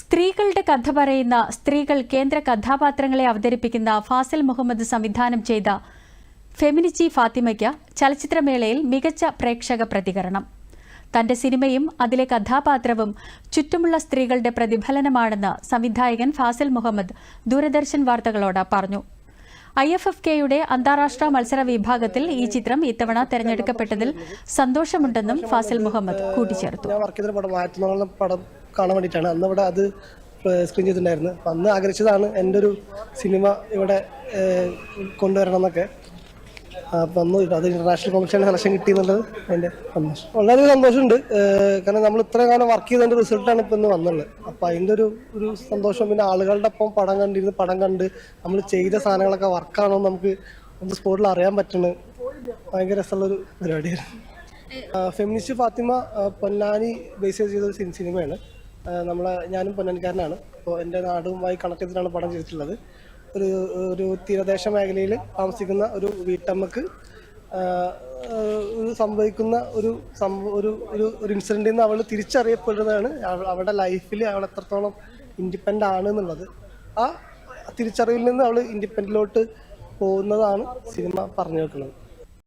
സ്ത്രീകളുടെ കഥ പറയുന്ന സ്ത്രീകൾ കേന്ദ്ര കഥാപാത്രങ്ങളെ അവതരിപ്പിക്കുന്ന ഫാസിൽ മുഹമ്മദ് സംവിധാനം ചെയ്ത ഫെമിനിച്ചി ഫാത്തിമയ്ക്ക് ചലച്ചിത്രമേളയിൽ മികച്ച പ്രേക്ഷക പ്രതികരണം. തന്റെ സിനിമയും അതിലെ കഥാപാത്രവും ചുറ്റുമുള്ള സ്ത്രീകളുടെ പ്രതിഫലനമാണെന്ന് സംവിധായകൻ ഫാസിൽ മുഹമ്മദ് ദൂരദർശൻ വാർത്തകളോട് പറഞ്ഞു. ഐ എഫ് എഫ് കെയുടെ അന്താരാഷ്ട്ര മത്സര വിഭാഗത്തിൽ ഈ ചിത്രം ഇത്തവണ തെരഞ്ഞെടുക്കപ്പെട്ടതിൽ സന്തോഷമുണ്ടെന്നും ഫാസിൽ മുഹമ്മദ് കൂട്ടിച്ചേർത്തു. കാണാൻ വേണ്ടിയിട്ടാണ്. അന്ന് ഇവിടെ അത് സ്ക്രീൻ ചെയ്തിട്ടുണ്ടായിരുന്നു. അപ്പം അന്ന് ആഗ്രഹിച്ചതാണ് എന്റെ ഒരു സിനിമ ഇവിടെ കൊണ്ടുവരണം എന്നൊക്കെ അപ്പം അന്ന് അത് ഇന്റർനാഷണൽ കോമ്പറ്റീഷൻ സെലക്ഷൻ കിട്ടി എന്നുള്ളത് എന്റെ സന്തോഷം. വളരെ സന്തോഷമുണ്ട്. കാരണം നമ്മൾ ഇത്രയും കാലം വർക്ക് ചെയ്തതിന്റെ റിസൾട്ടാണ് ഇപ്പം ഇന്ന് വന്നുള്ളത്. അപ്പം അതിന്റെ ഒരു ഒരു സന്തോഷം. പിന്നെ ആളുകളുടെ ഒപ്പം പടം കണ്ടിരുന്ന് പടം കണ്ട് നമ്മൾ ചെയ്ത സാധനങ്ങളൊക്കെ വർക്കാണോ നമുക്ക് ഒന്ന് സ്പോട്ടിൽ അറിയാൻ പറ്റുന്നത് ഭയങ്കര രസമുള്ളൊരു പരിപാടിയായിരുന്നു. ഫെമിനിസ്റ്റ് ഫാത്തിമ പൊന്നാനി ബേസ് ചെയ്ത ഒരു സിനിമയാണ്. നമ്മളെ ഞാനും പൊന്നാനിക്കാരനാണ്. അപ്പോൾ എന്റെ നാടുമായി കണക്ട് ചെയ്തിട്ടാണ് പടം ചെയ്തിട്ടുള്ളത്. ഒരു ഒരു തീരദേശ മേഖലയിൽ താമസിക്കുന്ന ഒരു വീട്ടമ്മക്ക് സംഭവിക്കുന്ന ഒരു സംഭവ ഒരു ഒരു ഒരു ഇൻസിഡന്റിൽ നിന്ന് അവൾ തിരിച്ചറിയപ്പെടുന്നതാണ്. അവളുടെ ലൈഫിൽ അവൾ എത്രത്തോളം ഇൻഡിപെൻഡ് ആണ് എന്നുള്ളത്. ആ തിരിച്ചറിവിൽ നിന്ന് അവൾ ഇൻഡിപെൻഡിലോട്ട് പോകുന്നതാണ് സിനിമ പറഞ്ഞു വെക്കുന്നത്